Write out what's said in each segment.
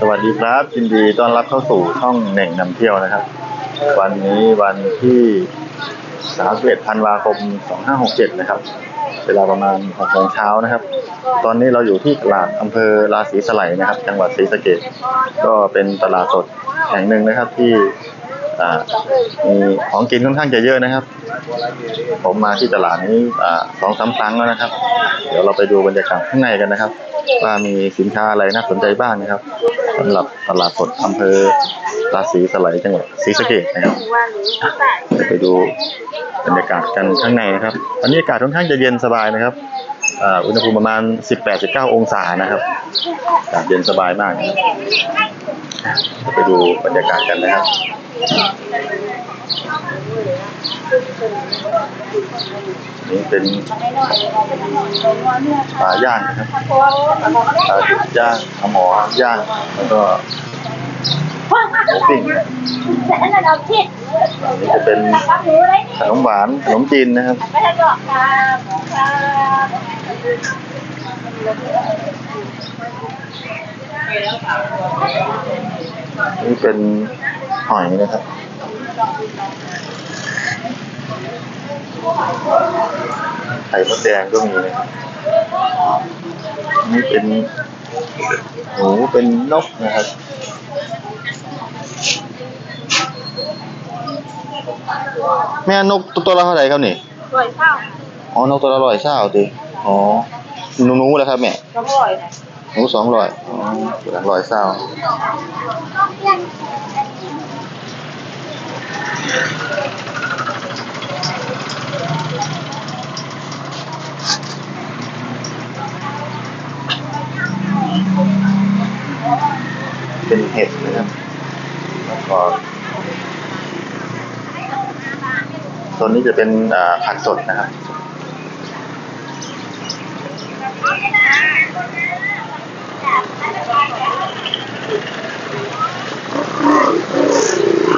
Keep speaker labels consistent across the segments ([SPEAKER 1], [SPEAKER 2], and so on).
[SPEAKER 1] สวัสดีครับยินดีต้อนรับเข้าสู่ช่องเหน่งนำเที่ยวนะครับ วันนี้วันที่31ธันวาคม 2567 นะครับ เวลาประมาณ6โมงเช้านะครับ ตอนนี้เราอยู่ที่ตลาดอำเภอราศีสไลนะครับ จังหวัดศรีสะเกษก็เป็นตลาดสดแห่งหนึ่งนะครับที่มีของกินค่อนข้างจะเยอะนะครับ ผมมาที่ตลาดนี้สองสามครั้งแล้วนะครับ เดี๋ยวเราไปดูบรรยากาศข้างในกันนะครับ ว่ามีสินค้าอะไรน่าสนใจบ้างนะครับสำหรับตลาดสดอำเภอราศีสไลยจังหวัดศรีสะเกษนะครับเดี๋ยวไปดูบรรยากาศกันข้างในนะครับตอนนี้อากาศค่อนข้างจะเย็นสบายนะครับอ่าอุณหภูมิประมาณ 18-19 องศานะครับอากาศเย็นสบายมากนะครับไปดูบรรยากาศกันนะครับ นี่เป็นปลาย่างนะครับปลาดุกย่างปลาหมอย่างแล้วก็หมูปิ้งนะครับอันนี้จะเป็นขนมหวานขนมจีนนะครับนี่เป็นหอยนะครับ ไข่มดแดงก็มีนะครับนี่เป็นหมูเป็นนกนะครับแม่นกตัวละเท่าไหร่ครับนี่
[SPEAKER 2] ร้อยเท่า
[SPEAKER 1] อ๋อนกตัวละร้อยเศร้าดิอ๋อหนูหนูแล้วครับแม่
[SPEAKER 2] ก็ร้อยนะ
[SPEAKER 1] หนูสองร้อยอ๋อตัวละร้อยเศร้า เป็นเห็ดนะครับแล้วก็ส่วนนี้จะเป็นผักสดนะครับ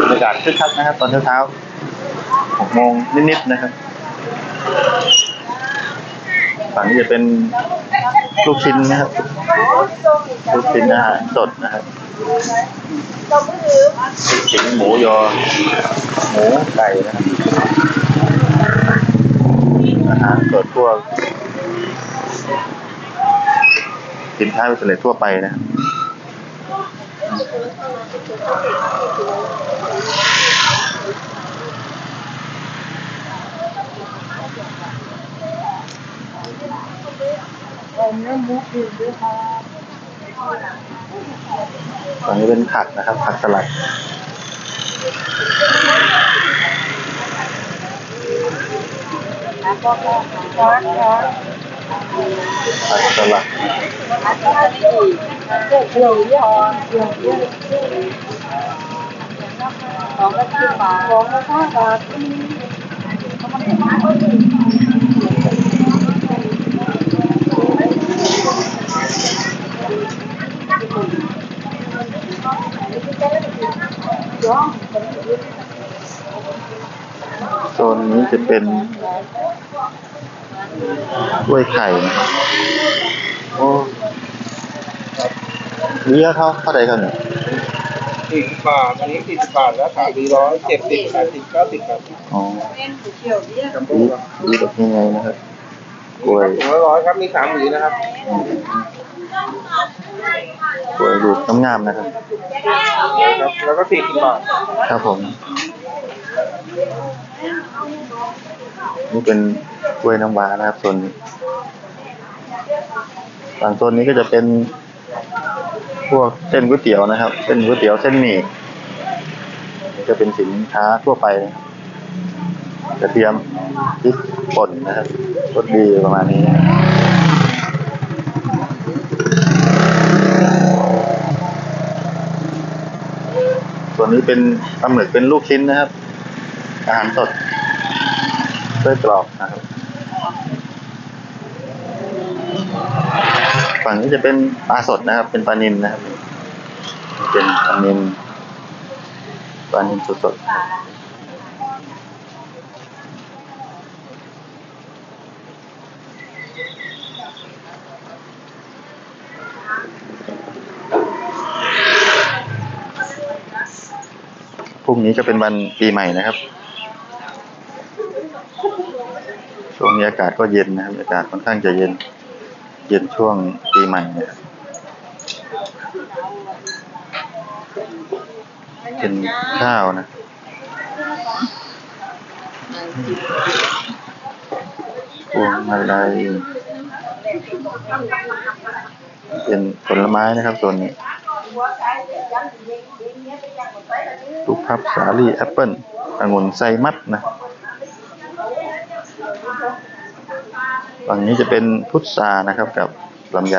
[SPEAKER 1] บรรยากาศคึกคักนะครับ ตอนเช้าๆหกโมงนิดๆนะครับ ฝั่งนี้จะเป็นลูกชิ้นนะครับ ลูกชิ้นอาหารสดนะครับชิ้นหมูยอ หมูไก่นะครับอาหารสดพวกสินค้าเป็นสำเร็จทั่วไปนะครับ ตอนนี้เป็นผักนะครับ ผักสลัด
[SPEAKER 2] แล้วก็ร้อนร้อน
[SPEAKER 1] ผักสลัด
[SPEAKER 2] อันนี้เด็กเดียวเดียวเดียวเดียวสองละสิบบาทสองละห้าบาท
[SPEAKER 1] ซนนี้จะเป็นกล้วยไข่นะครับโอ้เลี้ยเขาเท่าไหร่ครับเนี่ย
[SPEAKER 3] สี่สิบบาท อันนี้สี่สิบบาท แล้วขายดีร้อยเจ็ดสิบแปดสิบเก้าสิบครับ
[SPEAKER 1] อ๋อ
[SPEAKER 2] เดียวเดียว
[SPEAKER 3] จำ
[SPEAKER 1] ห
[SPEAKER 3] ปู
[SPEAKER 1] วี
[SPEAKER 3] ครับ
[SPEAKER 1] หวีแบบยังไงนะครับกล้วย
[SPEAKER 3] ถุงละร้อยครับ มีสามหวีนะครับ
[SPEAKER 1] กล้วยลูกงามๆนะครับ
[SPEAKER 3] ครับแล้วก็สี่สิบบาท
[SPEAKER 1] ครับผม นี่เป็นกล้วยน้ำว้านะครับโซนนี้ฝั่งโซนนี้ก็จะเป็นพวกเส้นก๋วยเตี๋ยวนะครับ เส้นก๋วยเตี๋ยวเส้นหมี่นี่ก็เป็นสินค้าทั่วไปกระเทียมพริกป่นนะครับรสดีประมาณนี้ส่วนนี้เป็นปลาหมึกเป็นลูกชิ้นนะครับ อาหารสดไส้กรอกนะครับฝั่งนี้จะเป็นปลาสดนะครับ เป็นปลานิลนะครับ เป็นปลานิลปลานิลสดสดพรุ่งนี้ก็เป็นวันปีใหม่นะครับ ช่วงนี้อากาศก็เย็นนะครับ อากาศค่อนข้างจะเย็น เย็นช่วงปีใหม่เนะครับเป็นข้าวนะพวงมาลัยเป็นผลไม้นะครับส่วนนี้ลูกพับสาลี่แอปเปิลองุ่นไซมัดนะ ฝั่งนี้จะเป็นพุทรานะครับ กับลำไย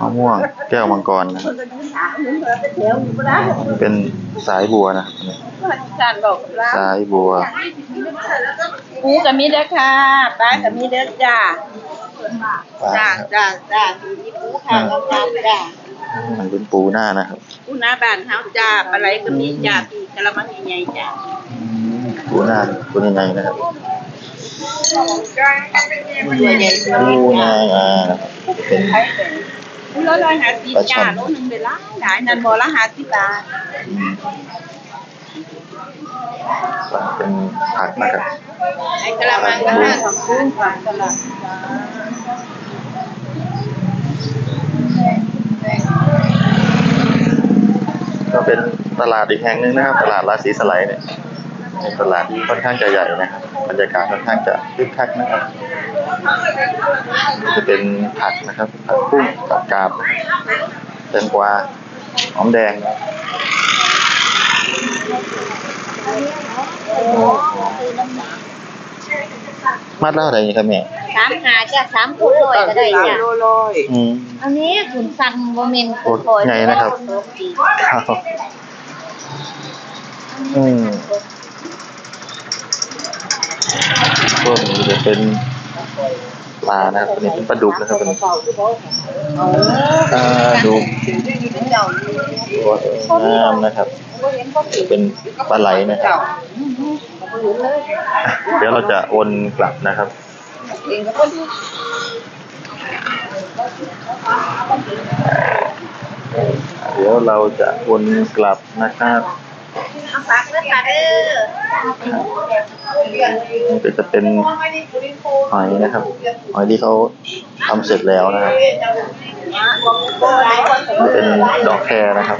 [SPEAKER 1] มะม่วงแก้วมังกรนะครับเป็นสายบัวนะครับอันนี้
[SPEAKER 2] จานบอกกับเรา
[SPEAKER 1] สายบัว
[SPEAKER 2] ปูกับมีเด้อค่ะปลากับมีเด้อจ้าจ้าจ้าจ้ามีปูค่ะงามๆจ้า
[SPEAKER 1] มันเป็นปูหน้านะครับ
[SPEAKER 2] ปูหน้าบ้านเฮาจ้าปลาไหลก็มีจ้าปีกระมังใหญ่ๆจ้า
[SPEAKER 1] ปูหน้าปูยังไงนะครับ
[SPEAKER 2] ตัวใหญ่ตัว
[SPEAKER 1] ปู
[SPEAKER 2] เล็ก
[SPEAKER 1] ห
[SPEAKER 2] จ้า
[SPEAKER 1] น้านะเป็น
[SPEAKER 2] ปูละร้อยห้าสิบจ้าโลนึงได้หลายหลายนั่นบ่ละหาสิบบาท
[SPEAKER 1] เป็นผักนะครับ
[SPEAKER 2] ไอ้กระมังก็ห้าของปูฝันตลาด
[SPEAKER 1] ก็เป็นตลาดอีกแห่งหนึ่งนะครับ ตลาดราศีสไลด์เนี่ย เป็นตลาดที่ค่อนข้างจะใหญ่นะครับบรรยากาศค่อนข้างจะคึกคักนะครับจะเป็นผักนะครับผักบุ้งผักกาดนะครับแตงกวาหอมแดงนะครับมัดเล่าอะไรนี่ครับแม่
[SPEAKER 4] สามหาจ้ะสามคนลอยก็ได้จ้ะ
[SPEAKER 3] โลร้อย
[SPEAKER 1] อืม
[SPEAKER 4] อันนี้คุณสั่งโมเมนต์
[SPEAKER 1] โอ้ใหญ่นะครับครับอืม พวกนี้จะเป็นปลานะครับอันนี้เป็นปลาดุกนะครับเป็นปลาดุกตัวงามนะครับ เป็นปลาไหลนะครับ เดี๋ยวเราจะโอนกลับนะครับเดี๋ยวเราจะโอนกลับนะครับ
[SPEAKER 4] เอาฝากเด้อค่ะเด้อ
[SPEAKER 1] นี่ก็จะเป็นหอยนะครับหอยที่เขาทำเสร็จแล้วนะครับเป็นดอกแครนะครับ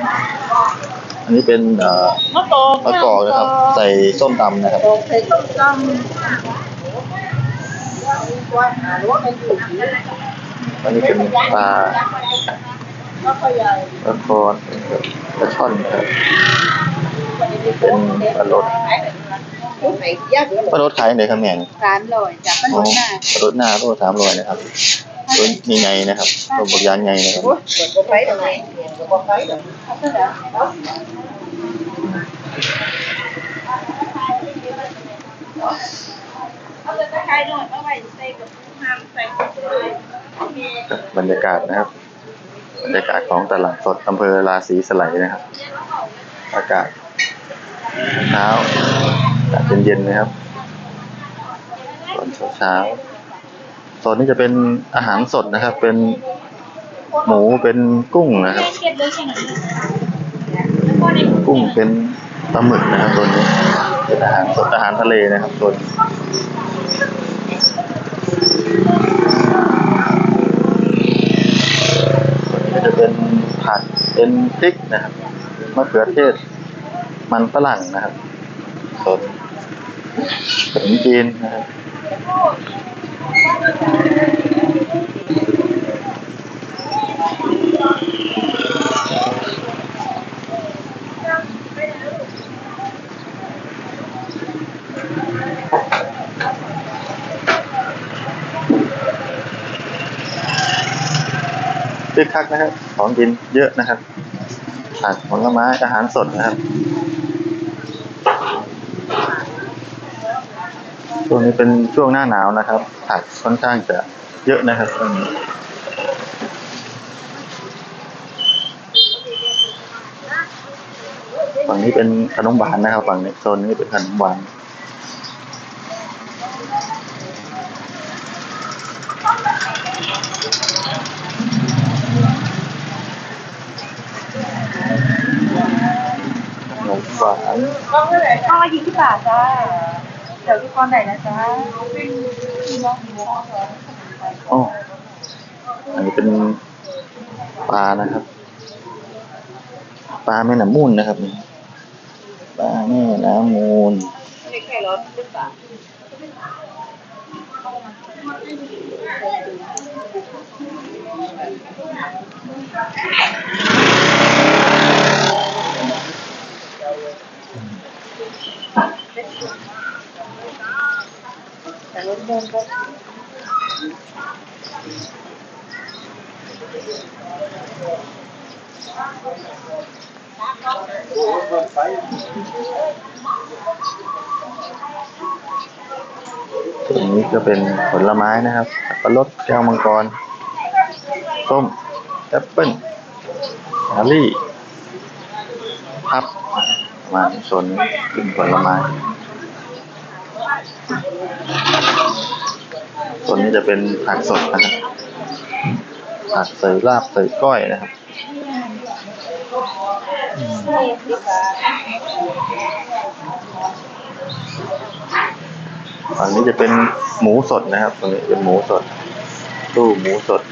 [SPEAKER 1] อันนี้เป็นเอ่อ
[SPEAKER 2] มะกอก
[SPEAKER 1] มะกอกนะครับ ใส่ส้มตำนะครับ
[SPEAKER 2] ใส่ต้มตำ
[SPEAKER 1] อันนี้เป็นปลา
[SPEAKER 2] ก็ใหญ่
[SPEAKER 1] ปลาคอนปลาช่อนครับ ป็นปลารส
[SPEAKER 2] ปูไหนยากเหลือ
[SPEAKER 1] ปลารสขายไหนครับแม่นี่
[SPEAKER 2] สามร้อยจ้ะมัน
[SPEAKER 1] อ๋อ
[SPEAKER 2] หน้า
[SPEAKER 1] ปลารสหน้าโลสามร้อยนะครับตัวนี้ไงนะครับตัวบกยางไงนะครับ
[SPEAKER 2] โอ้ยเปิดกระไปทำไมเปิดกระไปเดี๋ยวเอาเท่าไหร่เอาเอาแต่ตะไคร้หน่อยเอาไว้ใส่กับน้ำใส่กับเลย
[SPEAKER 1] ครับบรรยากาศนะครับ บรรยากาศของตลาดสดอำเภอราศีสไลยนะครับ อากาศ เช้าอากาศเย็นๆนะครับตอนเช้าๆโซนนี้จะเป็นอาหารสดนะครับ เป็นหมูเป็นกุ้งนะครับ
[SPEAKER 4] กุ้
[SPEAKER 1] งเป็นปลาหมึกนะครับตัวนี้เป็นอาหารสดอาหารทะเลนะครับตัวนี้ตัวนี้ก็จะเป็นผักเป็นพริกนะครับมะเขือเทศ มันฝรั่งนะครับสดขนมจีนนะครับคึกคักนะครับ ของกินเยอะนะครับผักผลไม้อาหารสดนะครับ ช่วงนี้เป็นช่วงหน้าหนาวนะครับผักค่อนข้างจะเยอะนะครับช่วงนี้ฝั่งนี้เป็นขนมหวานนะครับฝั่งนี้โซนนี้เป็นขนมหวานขนมหวาน
[SPEAKER 2] ก้อนละยี่สิบบาทจ้า เดี๋ยวที่ก้อนไหนนะจ๊ะ
[SPEAKER 1] อ๋ออันนี้เป็นปลานะครับ ปลาแม่น้ำมูลนะครับนี่ปลาแม่น้ำมูล
[SPEAKER 2] ไม่แค่ร้อยสิบบาท
[SPEAKER 1] ส่วนนี้ก็เป็นผลไม้นะครับสับปะรดแก้วมังกร ส้ม แอปเปิ้ลสาลี่พับ มาณโซนนี้เป็นผลไม้ ส่วนนี้จะเป็นผักสดนะครับผักใส่ลาบใส่ก้อยนะครับฝั่งนี้จะเป็นหมูสดนะครับตรงนี้เป็นหมูสด ตู้หมูสด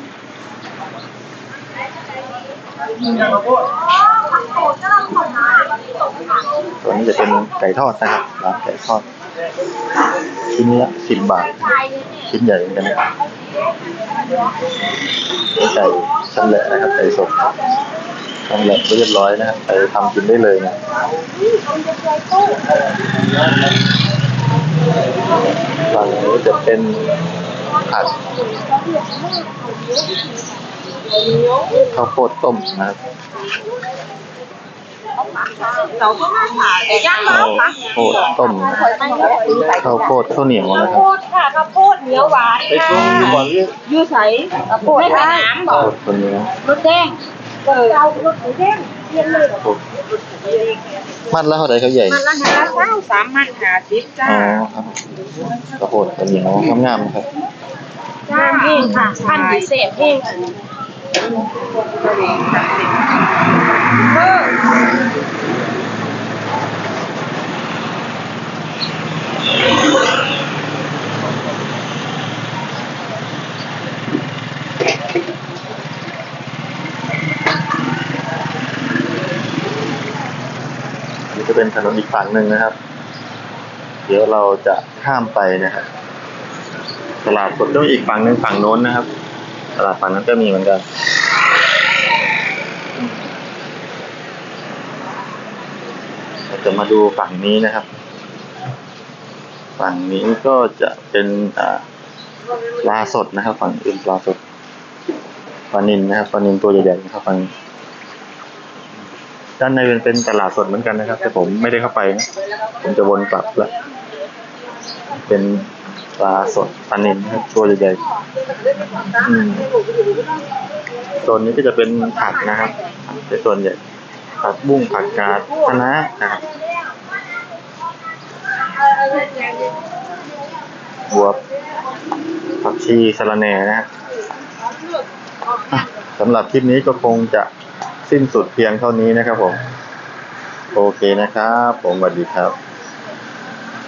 [SPEAKER 1] ส่วนนี้จะเป็นไก่ทอดนะครับร้านไก่ทอด ชิ้นละสิบบาท ชิ้นใหญ่เหมือนกันนะครับไก่ชำแหละนะครับไก่สดชำแหละเรียบร้อยนะครับไปทำกินได้เลยนะฝั่งนี้จะเป็นผัดข้าวโพดต้มนะครับ
[SPEAKER 2] เราก็มาขายแต่ย่าง
[SPEAKER 1] ข้า
[SPEAKER 2] เรา
[SPEAKER 1] ว
[SPEAKER 2] ค่ะ
[SPEAKER 1] โพดต้มนะครับข้าวโพดข้าวเหนียวนะค
[SPEAKER 2] โครับตรค่ะข้าวโพดเหนียวหวาน
[SPEAKER 3] ไปช่วงนี้ก่อนเรียก
[SPEAKER 2] ยูใสข้าวโพดไม่เป็นน้ำบ
[SPEAKER 1] ข้า
[SPEAKER 2] อ
[SPEAKER 1] ว
[SPEAKER 2] ก
[SPEAKER 1] ข้าวเหนียว
[SPEAKER 2] รถแดงเออเอารถหมูแดงเรียนเลย
[SPEAKER 1] มัดแล้วเท่าไหร่เขาใหญ่
[SPEAKER 2] มันละห้าเก้าสามมัดหาสิบจ้า
[SPEAKER 1] อ๋อครับข้าวโพดข้าวเหนียวงามๆนะครับ
[SPEAKER 2] จ้าเองค่ะพันพิเศษเองเออ
[SPEAKER 1] นี่จะเป็นถนนอีกฝั่งหนึ่งนะครับ เดี๋ยวเราจะข้ามไปนะครับตลาดสดต้องอีกฝั่งหนึ่งฝั่งโน้นนะครับ ตลาดฝั่งนั้นก็มีเหมือนกัน เรา จะมาดูฝั่งนี้นะครับ ฝั่งนี้ก็จะเป็นปลาสดนะครับ ฝั่งอื่นปลาสดปลานินนะครับปลานินตัวใหญ่ๆนะครับฝั่งด้านในเป็นเป็นตลาดสดเหมือนกันนะครับ แต่ผมไม่ได้เข้าไปนะผมจะวนกลับแล้วเป็นปลาสดปลานินนะครับตัวใหญ่ๆโซนนี้ก็จะเป็นผักนะครับเป็นส่วนใหญ่ ผักบุ้งผักกาดคะน้านะครับบวบผักชีสะระแหน่นะฮะอะสำหรับคลิปนี้ก็คงจะสิ้นสุดเพียงเท่านี้นะครับผม โอเคนะครับ ผมสวัสดีครับ